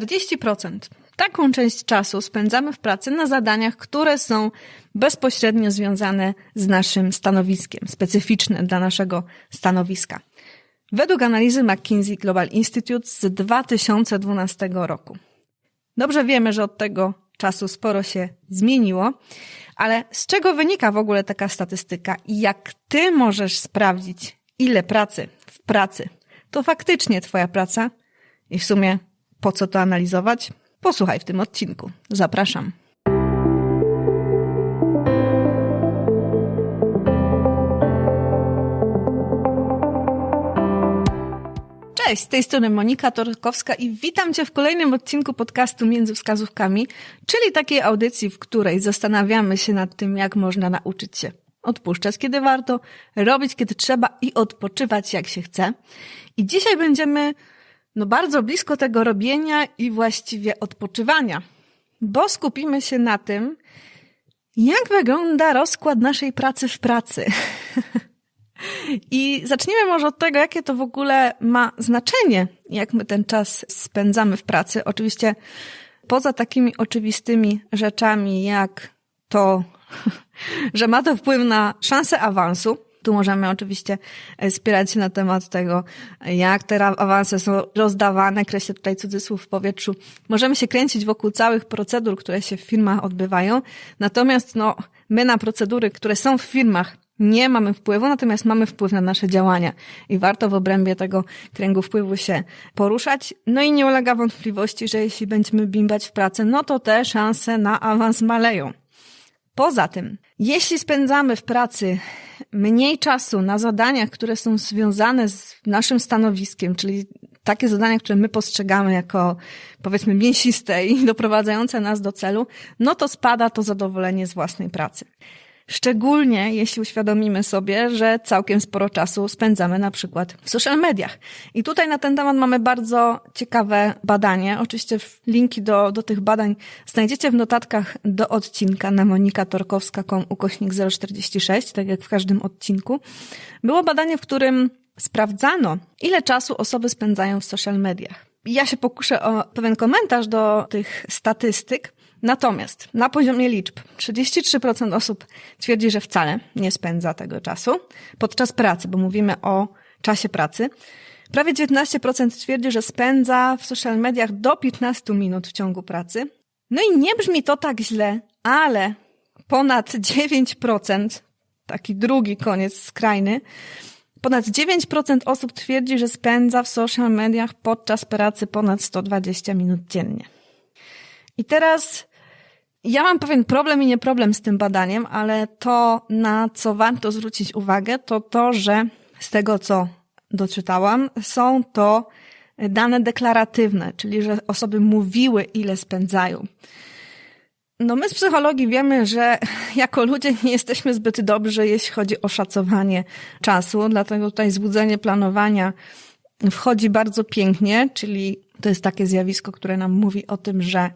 40%. Taką część czasu spędzamy w pracy na zadaniach, które są bezpośrednio związane z naszym stanowiskiem, specyficzne dla naszego stanowiska. Według analizy McKinsey Global Institute z 2012 roku. Dobrze wiemy, że od tego czasu sporo się zmieniło, ale z czego wynika w ogóle taka statystyka i jak ty możesz sprawdzić, ile pracy w pracy to faktycznie twoja praca i w sumie po co to analizować? Posłuchaj w tym odcinku. Zapraszam. Cześć, z tej strony Monika Torkowska i witam Cię w kolejnym odcinku podcastu Między Wskazówkami, czyli takiej audycji, w której zastanawiamy się nad tym, jak można nauczyć się odpuszczać, kiedy warto, robić, kiedy trzeba i odpoczywać, jak się chce. I dzisiaj będziemy no bardzo blisko tego robienia i właściwie odpoczywania, bo skupimy się na tym, jak wygląda rozkład naszej pracy w pracy. I zacznijmy może od tego, jakie to w ogóle ma znaczenie, jak my ten czas spędzamy w pracy. Oczywiście poza takimi oczywistymi rzeczami, jak to, że ma to wpływ na szansę awansu, tu możemy oczywiście e, spierać się na temat tego, jak te awanse są rozdawane, kreślę tutaj cudzysłów w powietrzu. Możemy się kręcić wokół całych procedur, które się w firmach odbywają. Natomiast no, my na procedury, które są w firmach, nie mamy wpływu, natomiast mamy wpływ na nasze działania i warto w obrębie tego kręgu wpływu się poruszać. No i nie ulega wątpliwości, że jeśli będziemy bimbać w pracy, no to te szanse na awans maleją. Poza tym, jeśli spędzamy w pracy mniej czasu na zadaniach, które są związane z naszym stanowiskiem, czyli takie zadania, które my postrzegamy jako powiedzmy mięsiste i doprowadzające nas do celu, no to spada to zadowolenie z własnej pracy. Szczególnie jeśli uświadomimy sobie, że całkiem sporo czasu spędzamy na przykład w social mediach. I tutaj na ten temat mamy bardzo ciekawe badanie. Oczywiście linki do, do tych badań znajdziecie w notatkach do odcinka na monikatorkowska.com ukośnik 046, tak jak w każdym odcinku. Było badanie, w którym sprawdzano, ile czasu osoby spędzają w social mediach. Ja się pokuszę o pewien komentarz do tych statystyk. Natomiast na poziomie liczb 33% osób twierdzi, że wcale nie spędza tego czasu podczas pracy, bo mówimy o czasie pracy. Prawie 19% twierdzi, że spędza w social mediach do 15 minut w ciągu pracy. No i nie brzmi to tak źle, ale ponad 9%, taki drugi koniec skrajny, ponad 9% osób twierdzi, że spędza w social mediach podczas pracy ponad 120 minut dziennie. I teraz ja mam pewien problem i nie problem z tym badaniem, ale to, na co warto zwrócić uwagę, to to, że z tego, co doczytałam, są to dane deklaratywne, czyli że osoby mówiły, ile spędzają. No my z psychologii wiemy, że jako ludzie nie jesteśmy zbyt dobrzy, jeśli chodzi o szacowanie czasu, dlatego tutaj zbudzenie planowania wchodzi bardzo pięknie, czyli to jest takie zjawisko, które nam mówi o tym, że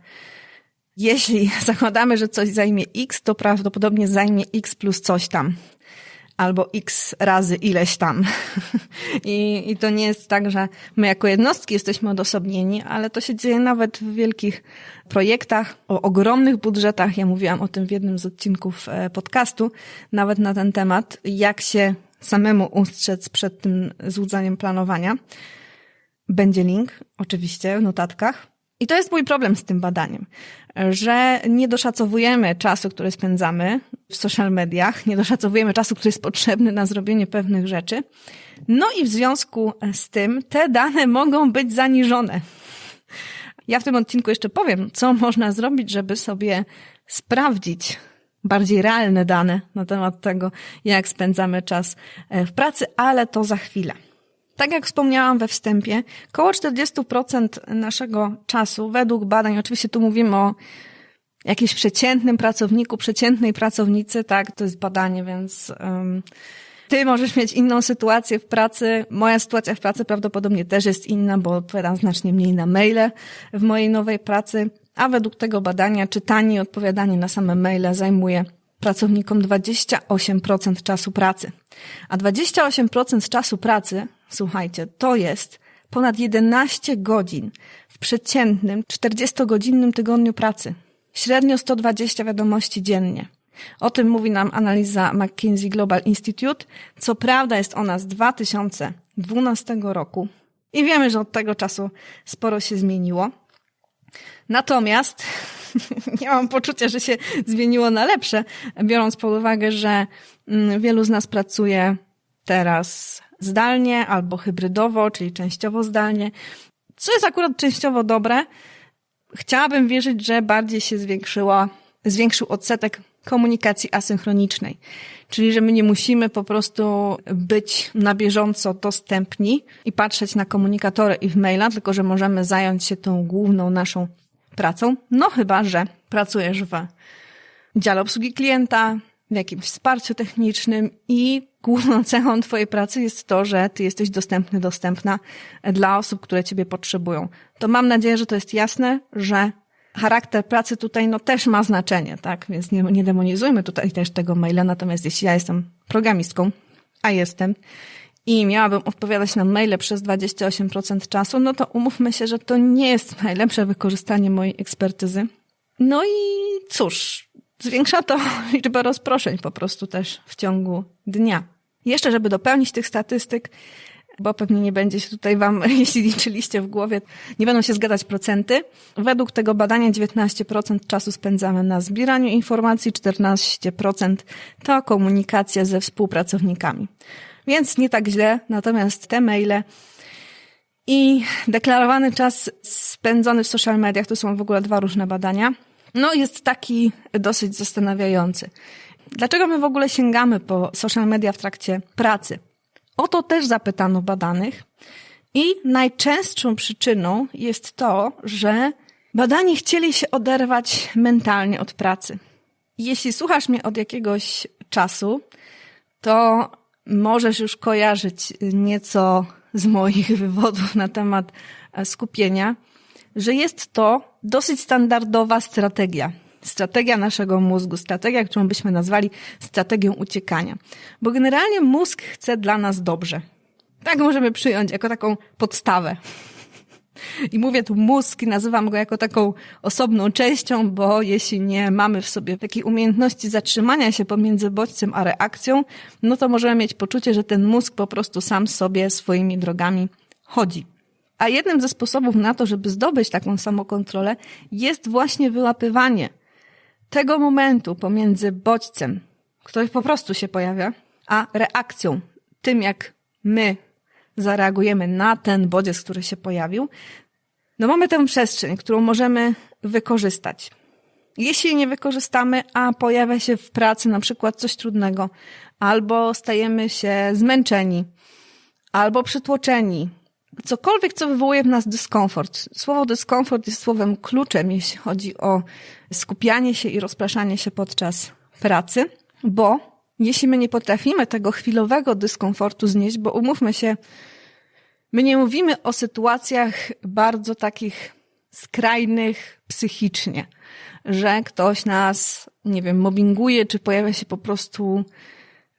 jeśli zakładamy, że coś zajmie x, to prawdopodobnie zajmie x plus coś tam. Albo x razy ileś tam. I, I to nie jest tak, że my jako jednostki jesteśmy odosobnieni, ale to się dzieje nawet w wielkich projektach, o ogromnych budżetach. Ja mówiłam o tym w jednym z odcinków e, podcastu, nawet na ten temat, jak się samemu ustrzec przed tym złudzeniem planowania. Będzie link, oczywiście, w notatkach. I to jest mój problem z tym badaniem, że nie doszacowujemy czasu, który spędzamy w social mediach, nie doszacowujemy czasu, który jest potrzebny na zrobienie pewnych rzeczy. No i w związku z tym te dane mogą być zaniżone. Ja w tym odcinku jeszcze powiem, co można zrobić, żeby sobie sprawdzić bardziej realne dane na temat tego, jak spędzamy czas w pracy, ale to za chwilę. Tak jak wspomniałam we wstępie, około 40% naszego czasu, według badań, oczywiście tu mówimy o jakimś przeciętnym pracowniku, przeciętnej pracownicy, tak, to jest badanie, więc um, ty możesz mieć inną sytuację w pracy. Moja sytuacja w pracy prawdopodobnie też jest inna, bo odpowiadam znacznie mniej na maile w mojej nowej pracy, a według tego badania czytanie i odpowiadanie na same maile zajmuje pracownikom 28% czasu pracy. A 28% czasu pracy, słuchajcie, to jest ponad 11 godzin w przeciętnym 40-godzinnym tygodniu pracy. Średnio 120 wiadomości dziennie. O tym mówi nam analiza McKinsey Global Institute. Co prawda jest ona z 2012 roku i wiemy, że od tego czasu sporo się zmieniło. Natomiast nie mam poczucia, że się zmieniło na lepsze, biorąc pod uwagę, że mm, wielu z nas pracuje teraz zdalnie albo hybrydowo, czyli częściowo zdalnie, co jest akurat częściowo dobre. Chciałabym wierzyć, że bardziej się zwiększyła, zwiększył odsetek komunikacji asynchronicznej. Czyli, że my nie musimy po prostu być na bieżąco dostępni i patrzeć na komunikatory i w maila, tylko że możemy zająć się tą główną naszą pracą. No chyba, że pracujesz w dziale obsługi klienta, w jakimś wsparciu technicznym i główną cechą Twojej pracy jest to, że Ty jesteś dostępny, dostępna dla osób, które Ciebie potrzebują. To mam nadzieję, że to jest jasne, że charakter pracy tutaj no też ma znaczenie, tak? Więc nie, nie demonizujmy tutaj też tego maila. Natomiast jeśli ja jestem programistką, a jestem, i miałabym odpowiadać na maile przez 28% czasu, no to umówmy się, że to nie jest najlepsze wykorzystanie mojej ekspertyzy. No i cóż, zwiększa to liczbę rozproszeń po prostu też w ciągu dnia. Jeszcze, żeby dopełnić tych statystyk, bo pewnie nie będzie się tutaj wam, jeśli liczyliście w głowie, nie będą się zgadzać procenty. Według tego badania 19% czasu spędzamy na zbieraniu informacji, 14% to komunikacja ze współpracownikami. Więc nie tak źle, natomiast te maile i deklarowany czas spędzony w social mediach to są w ogóle dwa różne badania. No, jest taki dosyć zastanawiający. Dlaczego my w ogóle sięgamy po social media w trakcie pracy? O to też zapytano badanych. I najczęstszą przyczyną jest to, że badani chcieli się oderwać mentalnie od pracy. Jeśli słuchasz mnie od jakiegoś czasu, to możesz już kojarzyć nieco z moich wywodów na temat skupienia, że jest to dosyć standardowa strategia. Strategia naszego mózgu, strategia, którą byśmy nazwali strategią uciekania. Bo generalnie mózg chce dla nas dobrze. Tak możemy przyjąć jako taką podstawę. I mówię tu mózg nazywam go jako taką osobną częścią, bo jeśli nie mamy w sobie takiej umiejętności zatrzymania się pomiędzy bodźcem a reakcją, no to możemy mieć poczucie, że ten mózg po prostu sam sobie swoimi drogami chodzi. A jednym ze sposobów na to, żeby zdobyć taką samokontrolę, jest właśnie wyłapywanie tego momentu pomiędzy bodźcem, który po prostu się pojawia, a reakcją, tym jak my zareagujemy na ten bodziec, który się pojawił, no mamy tę przestrzeń, którą możemy wykorzystać. Jeśli nie wykorzystamy, a pojawia się w pracy na przykład coś trudnego, albo stajemy się zmęczeni, albo przytłoczeni, cokolwiek, co wywołuje w nas dyskomfort. Słowo dyskomfort jest słowem kluczem, jeśli chodzi o skupianie się i rozpraszanie się podczas pracy, bo jeśli my nie potrafimy tego chwilowego dyskomfortu znieść, bo umówmy się, my nie mówimy o sytuacjach bardzo takich skrajnych psychicznie, że ktoś nas, nie wiem, mobbinguje, czy pojawia się po prostu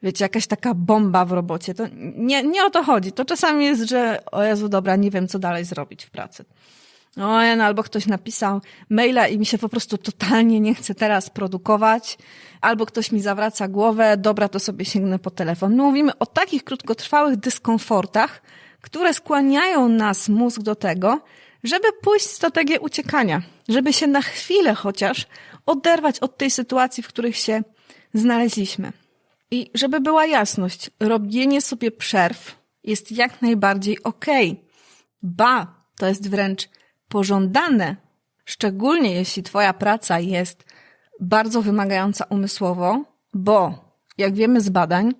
wiecie, jakaś taka bomba w robocie. To nie, nie o to chodzi. To czasami jest, że o Jezu, dobra, nie wiem, co dalej zrobić w pracy. O, no, albo ktoś napisał maila i mi się po prostu totalnie nie chce teraz produkować, albo ktoś mi zawraca głowę, dobra, to sobie sięgnę po telefon. My mówimy o takich krótkotrwałych dyskomfortach, które skłaniają nas mózg do tego, żeby pójść w strategię uciekania, żeby się na chwilę chociaż oderwać od tej sytuacji, w których się znaleźliśmy. I żeby była jasność, robienie sobie przerw jest jak najbardziej okej. Okay. Ba, to jest wręcz pożądane, szczególnie jeśli Twoja praca jest bardzo wymagająca umysłowo, bo, jak wiemy z badań,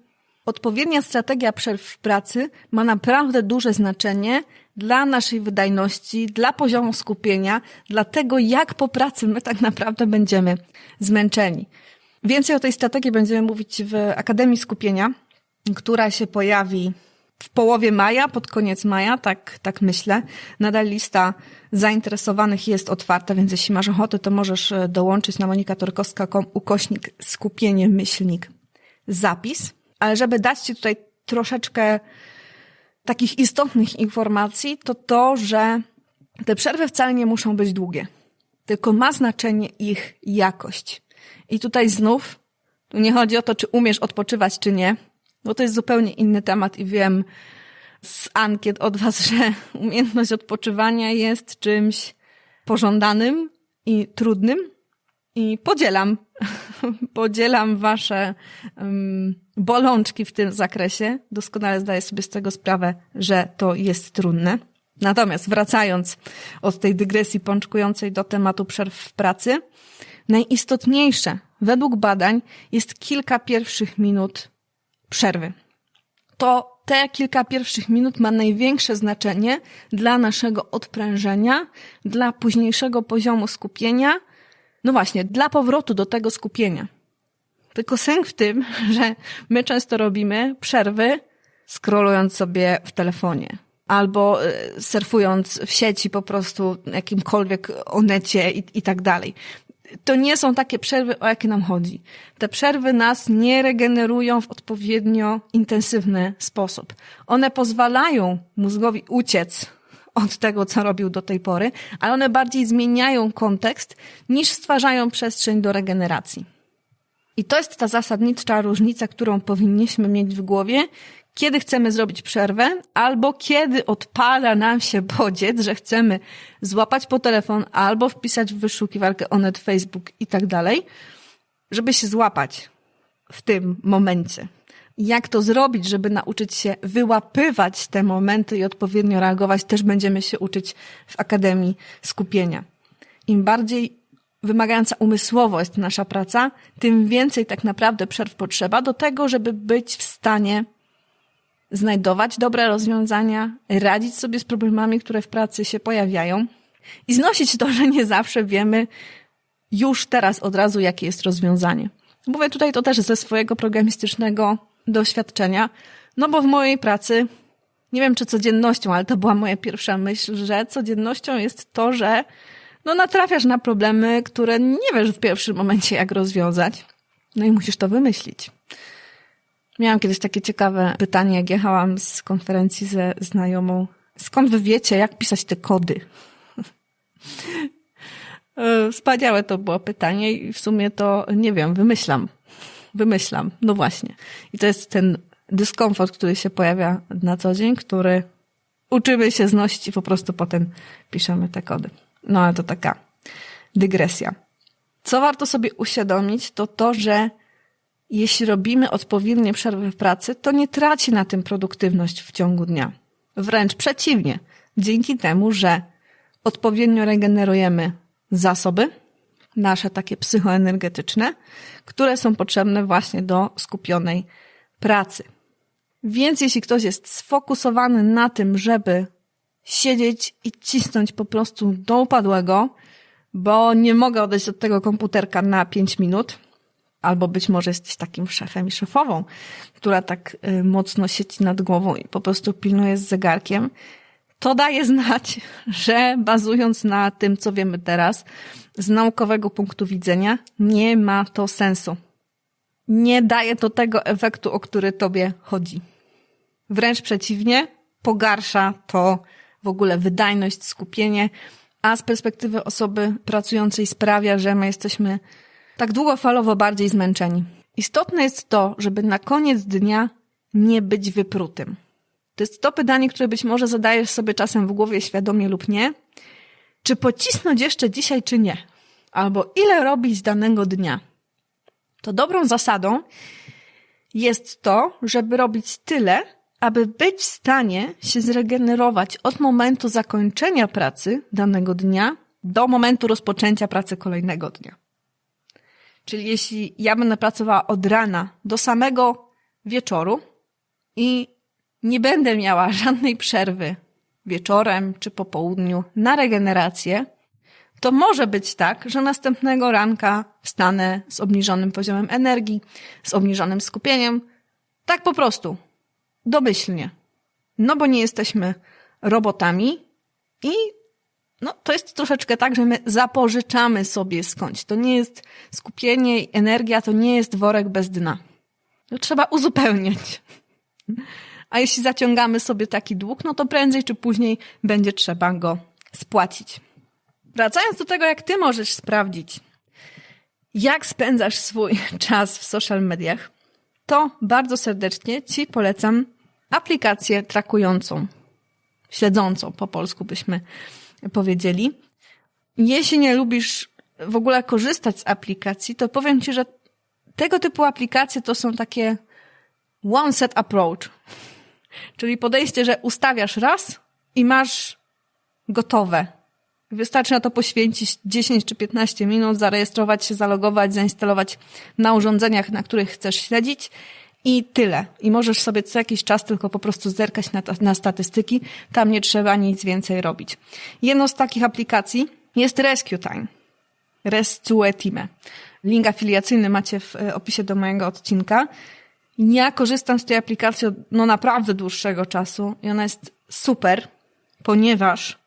odpowiednia strategia przerw w pracy ma naprawdę duże znaczenie dla naszej wydajności, dla poziomu skupienia, dla tego, jak po pracy my tak naprawdę będziemy zmęczeni. Więcej o tej strategii będziemy mówić w Akademii Skupienia, która się pojawi w połowie maja, pod koniec maja, tak, tak myślę. Nadal lista zainteresowanych jest otwarta, więc jeśli masz ochotę, to możesz e, dołączyć na monikatorkowska.com ukośnik skupienie myślnik zapis. Ale żeby dać Ci tutaj troszeczkę takich istotnych informacji, to to, że te przerwy wcale nie muszą być długie, tylko ma znaczenie ich jakość. I tutaj znów, tu nie chodzi o to, czy umiesz odpoczywać, czy nie, bo to jest zupełnie inny temat i wiem z ankiet od Was, że umiejętność odpoczywania jest czymś pożądanym i trudnym. I podzielam, podzielam Wasze um, bolączki w tym zakresie. Doskonale zdaję sobie z tego sprawę, że to jest trudne. Natomiast wracając od tej dygresji pączkującej do tematu przerw w pracy, najistotniejsze według badań jest kilka pierwszych minut przerwy. To te kilka pierwszych minut ma największe znaczenie dla naszego odprężenia, dla późniejszego poziomu skupienia, no właśnie, dla powrotu do tego skupienia. Tylko sęk w tym, że my często robimy przerwy scrollując sobie w telefonie albo e, surfując w sieci po prostu jakimkolwiek onecie i, i tak dalej. To nie są takie przerwy, o jakie nam chodzi. Te przerwy nas nie regenerują w odpowiednio intensywny sposób. One pozwalają mózgowi uciec od tego, co robił do tej pory, ale one bardziej zmieniają kontekst niż stwarzają przestrzeń do regeneracji. I to jest ta zasadnicza różnica, którą powinniśmy mieć w głowie, kiedy chcemy zrobić przerwę, albo kiedy odpala nam się bodziec, że chcemy złapać po telefon, albo wpisać w wyszukiwarkę Onet, Facebook i tak dalej, żeby się złapać w tym momencie. Jak to zrobić, żeby nauczyć się wyłapywać te momenty i odpowiednio reagować, też będziemy się uczyć w Akademii Skupienia. Im bardziej wymagająca umysłowo jest nasza praca, tym więcej tak naprawdę przerw potrzeba do tego, żeby być w stanie znajdować dobre rozwiązania, radzić sobie z problemami, które w pracy się pojawiają i znosić to, że nie zawsze wiemy już teraz od razu, jakie jest rozwiązanie. Mówię tutaj to też ze swojego programistycznego doświadczenia, no bo w mojej pracy, nie wiem czy codziennością, ale to była moja pierwsza myśl, że codziennością jest to, że no natrafiasz na problemy, które nie wiesz w pierwszym momencie jak rozwiązać. No i musisz to wymyślić. Miałam kiedyś takie ciekawe pytanie, jak jechałam z konferencji ze znajomą. Skąd wy wiecie, jak pisać te kody? Wspaniałe to było pytanie i w sumie to nie wiem, wymyślam. Wymyślam. No właśnie. I to jest ten dyskomfort, który się pojawia na co dzień, który uczymy się znosić i po prostu potem piszemy te kody. No ale to taka dygresja. Co warto sobie uświadomić, to to, że jeśli robimy odpowiednie przerwy w pracy, to nie traci na tym produktywność w ciągu dnia. Wręcz przeciwnie, dzięki temu, że odpowiednio regenerujemy zasoby, nasze takie psychoenergetyczne, które są potrzebne właśnie do skupionej pracy. Więc jeśli ktoś jest sfokusowany na tym, żeby siedzieć i cisnąć po prostu do upadłego, bo nie mogę odejść od tego komputerka na 5 minut, albo być może jesteś takim szefem i szefową, która tak y, mocno sieci nad głową i po prostu pilnuje z zegarkiem, to daje znać, że bazując na tym, co wiemy teraz, z naukowego punktu widzenia, nie ma to sensu. Nie daje to tego efektu, o który tobie chodzi. Wręcz przeciwnie, pogarsza to w ogóle wydajność, skupienie, a z perspektywy osoby pracującej sprawia, że my jesteśmy tak długofalowo bardziej zmęczeni. Istotne jest to, żeby na koniec dnia nie być wyprutym. To jest to pytanie, które być może zadajesz sobie czasem w głowie świadomie lub nie. Czy pocisnąć jeszcze dzisiaj, czy nie? Albo ile robić danego dnia? To dobrą zasadą jest to, żeby robić tyle, aby być w stanie się zregenerować od momentu zakończenia pracy danego dnia do momentu rozpoczęcia pracy kolejnego dnia. Czyli jeśli ja będę pracowała od rana do samego wieczoru i nie będę miała żadnej przerwy wieczorem czy po południu na regenerację, to może być tak, że następnego ranka wstanę z obniżonym poziomem energii, z obniżonym skupieniem, tak po prostu, domyślnie. No bo nie jesteśmy robotami i no, to jest troszeczkę tak, że my zapożyczamy sobie skądś. To nie jest skupienie, energia, to nie jest worek bez dna. To trzeba uzupełniać. A jeśli zaciągamy sobie taki dług, no to prędzej czy później będzie trzeba go spłacić. Wracając do tego, jak ty możesz sprawdzić, jak spędzasz swój czas w social mediach, to bardzo serdecznie Ci polecam aplikację trakującą, śledzącą po polsku byśmy powiedzieli. Jeśli nie lubisz w ogóle korzystać z aplikacji, to powiem Ci, że tego typu aplikacje to są takie one set approach. Czyli podejście, że ustawiasz raz i masz gotowe. Wystarczy na to poświęcić 10 czy 15 minut, zarejestrować się, zalogować, zainstalować na urządzeniach, na których chcesz śledzić i tyle. I możesz sobie co jakiś czas tylko po prostu zerkać na, na statystyki. Tam nie trzeba nic więcej robić. Jedną z takich aplikacji jest Rescue Time. Rescue Time. Link afiliacyjny macie w e, opisie do mojego odcinka. Ja korzystam z tej aplikacji od no naprawdę dłuższego czasu i ona jest super, ponieważ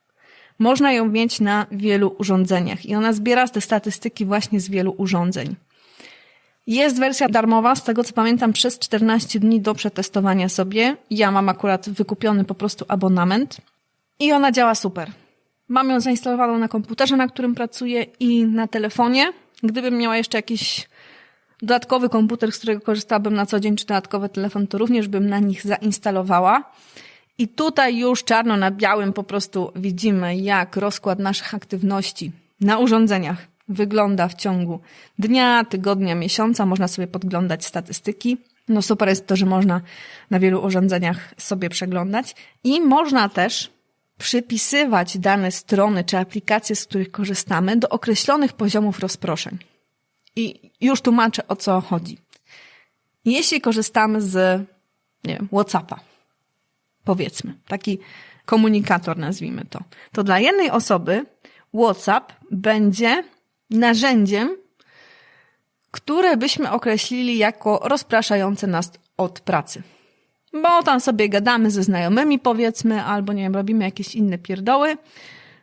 można ją mieć na wielu urządzeniach i ona zbiera te statystyki właśnie z wielu urządzeń. Jest wersja darmowa, z tego co pamiętam, przez 14 dni do przetestowania sobie. Ja mam akurat wykupiony po prostu abonament i ona działa super. Mam ją zainstalowaną na komputerze, na którym pracuję i na telefonie. Gdybym miała jeszcze jakiś dodatkowy komputer, z którego korzystałabym na co dzień, czy dodatkowy telefon, to również bym na nich zainstalowała. I tutaj już czarno na białym po prostu widzimy, jak rozkład naszych aktywności na urządzeniach wygląda w ciągu dnia, tygodnia, miesiąca. Można sobie podglądać statystyki. No super jest to, że można na wielu urządzeniach sobie przeglądać i można też przypisywać dane strony czy aplikacje, z których korzystamy, do określonych poziomów rozproszeń. I już tłumaczę o co chodzi. Jeśli korzystamy z nie wiem, WhatsAppa, powiedzmy, taki komunikator nazwijmy to, to dla jednej osoby WhatsApp będzie narzędziem, które byśmy określili jako rozpraszające nas od pracy. Bo tam sobie gadamy ze znajomymi, powiedzmy, albo nie wiem, robimy jakieś inne pierdoły.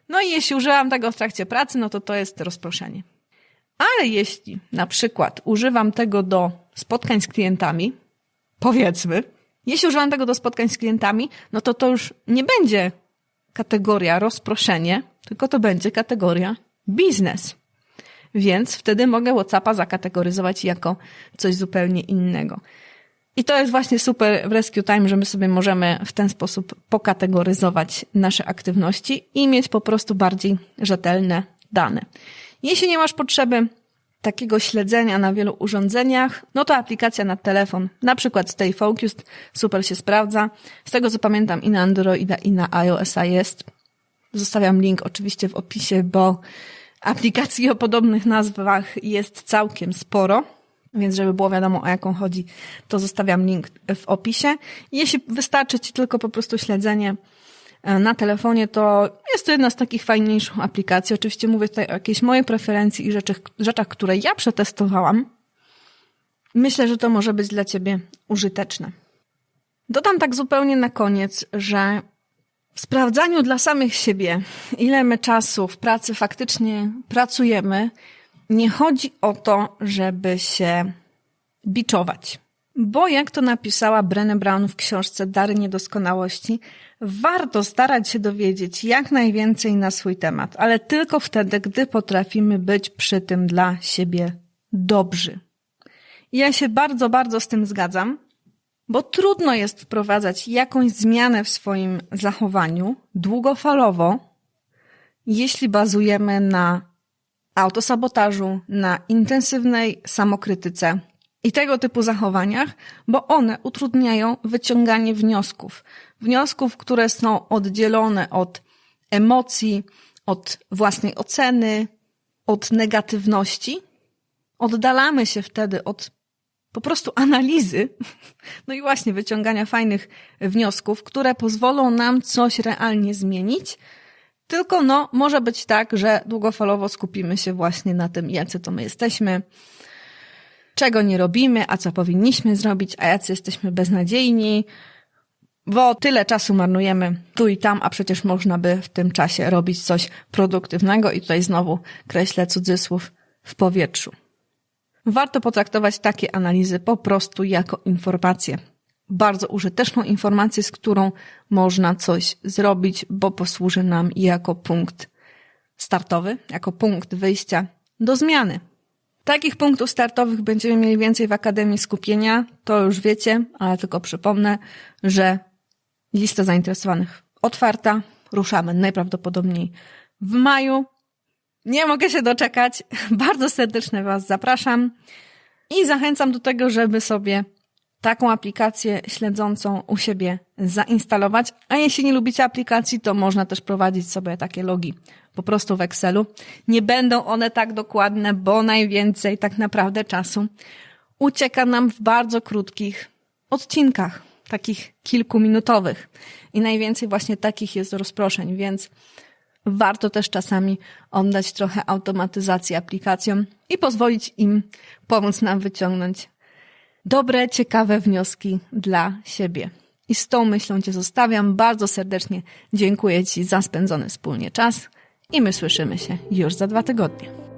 No i jeśli używam tego w trakcie pracy, no to to jest rozproszenie. Ale jeśli na przykład używam tego do spotkań z klientami, powiedzmy, jeśli używam tego do spotkań z klientami, no to to już nie będzie kategoria rozproszenie, tylko to będzie kategoria biznes. Więc wtedy mogę WhatsAppa zakategoryzować jako coś zupełnie innego. I to jest właśnie super w Rescue Time, że my sobie możemy w ten sposób pokategoryzować nasze aktywności i mieć po prostu bardziej rzetelne dane. Jeśli nie masz potrzeby takiego śledzenia na wielu urządzeniach, no to aplikacja na telefon, na przykład Stay Focused, super się sprawdza. Z tego co pamiętam i na Androida i na iOS-a jest. Zostawiam link oczywiście w opisie, bo aplikacji o podobnych nazwach jest całkiem sporo. Więc żeby było wiadomo o jaką chodzi, to zostawiam link w opisie. Jeśli wystarczy Ci tylko po prostu śledzenie e, na telefonie, to jest to jedna z takich fajniejszych aplikacji. Oczywiście mówię tutaj o jakiejś mojej preferencji i rzeczach, rzeczach, które ja przetestowałam. Myślę, że to może być dla Ciebie użyteczne. Dodam tak zupełnie na koniec, że sprawdzaniu dla samych siebie, ile my czasu w pracy faktycznie pracujemy, nie chodzi o to, żeby się biczować. Bo jak to napisała Brené Brown w książce Dary Niedoskonałości, warto starać się dowiedzieć jak najwięcej na swój temat, ale tylko wtedy, gdy potrafimy być przy tym dla siebie dobrzy. Ja się bardzo, bardzo z tym zgadzam, bo trudno jest wprowadzać jakąś zmianę w swoim zachowaniu długofalowo, jeśli bazujemy na autosabotażu, na intensywnej samokrytyce i tego typu zachowaniach, bo one utrudniają wyciąganie wniosków. Wniosków, które są oddzielone od emocji, od własnej oceny, od negatywności. Oddalamy się wtedy od po prostu analizy, no i właśnie wyciągania fajnych wniosków, które pozwolą nam coś realnie zmienić. Tylko no, może być tak, że długofalowo skupimy się właśnie na tym, jacy to my jesteśmy, czego nie robimy, a co powinniśmy zrobić, a jacy jesteśmy beznadziejni, bo tyle czasu marnujemy tu i tam, a przecież można by w tym czasie robić coś produktywnego i tutaj znowu kreślę cudzysłów w powietrzu. Warto potraktować takie analizy po prostu jako informacje. bardzo użyteczną informację, z którą można coś zrobić, bo posłuży nam jako punkt startowy, jako punkt wyjścia do zmiany. Takich punktów startowych będziemy mieli więcej w Akademii Skupienia, to już wiecie, ale tylko przypomnę, że lista zainteresowanych otwarta. Ruszamy najprawdopodobniej w maju. Nie mogę się doczekać. Bardzo serdecznie Was zapraszam i zachęcam do tego, żeby sobie taką aplikację śledzącą u siebie zainstalować. A jeśli nie lubicie aplikacji, to można też prowadzić sobie takie logi po prostu w Excelu. Nie będą one tak dokładne, bo najwięcej tak naprawdę czasu ucieka nam w bardzo krótkich odcinkach, takich kilkuminutowych. I najwięcej właśnie takich jest rozproszeń, więc warto też czasami oddać trochę automatyzacji aplikacjom i pozwolić im pomóc nam wyciągnąć dobre, ciekawe wnioski dla siebie. I z tą myślą Cię zostawiam. Bardzo serdecznie dziękuję Ci za spędzony wspólnie czas i my słyszymy się już za dwa tygodnie.